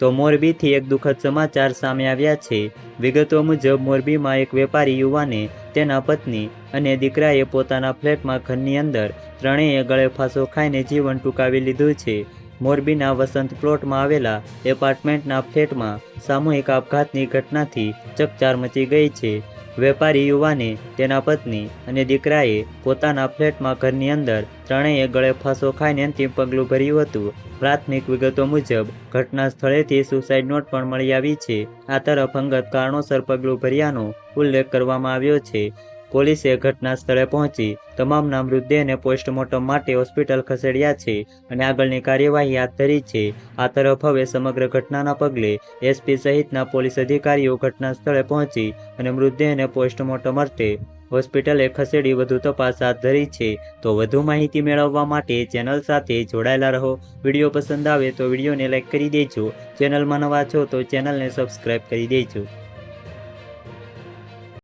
તો મોરબીથી એક દુઃખદ સમાચાર સામે આવ્યા છે. વિગતો મુજબ, મોરબીમાં એક વેપારી યુવાને, તેના પત્ની અને દીકરાએ પોતાના ફ્લેટમાં ઘરની અંદર ત્રણેય ગળે ફાંસો ખાઈને જીવન ટૂંકાવી લીધું છે. મોરબીના વસંત પ્લોટમાં આવેલા એપાર્ટમેન્ટના ફ્લેટમાં સામૂહિક આપઘાતની ઘટનાથી ચકચાર મચી ગઈ છે. વેપારી યુવાને, તેના પત્ની અને દીકરાએ પોતાના ફ્લેટમાં ઘરની અંદર ત્રણેય ગળે ફાંસો ખાઈને અંતિમ પગલું ભર્યું હતું. પ્રાથમિક વિગતો મુજબ, ઘટના સ્થળેથી સુસાઇડ નોટ પણ મળી આવી છે. આ તરફ અંગત કારણોસર પગલું ભર્યાનો ઉલ્લેખ કરવામાં આવ્યો છે. પોલીસે ઘટના સ્થળે પહોંચી તમામના મૃતદેહને પોસ્ટમોર્ટમ માટે હોસ્પિટલ ખસેડ્યા છે અને આગળની કાર્યવાહી હાથ ધરી છે. આ તરફ હવે સમગ્ર ઘટનાના પગલે એસપી સહિતના પોલીસ અધિકારીઓ ઘટના સ્થળે પહોંચી અને મૃતદેહને પોસ્ટમોર્ટમ અર્થે હોસ્પિટલે ખસેડી વધુ તપાસ હાથ ધરી છે. તો વધુ માહિતી મેળવવા માટે ચેનલ સાથે જોડાયેલા રહો. વીડિયો પસંદ આવે તો વિડીયોને લાઇક કરી દેજો. ચેનલમાં નવા છો તો ચેનલને સબસ્ક્રાઈબ કરી દેજો.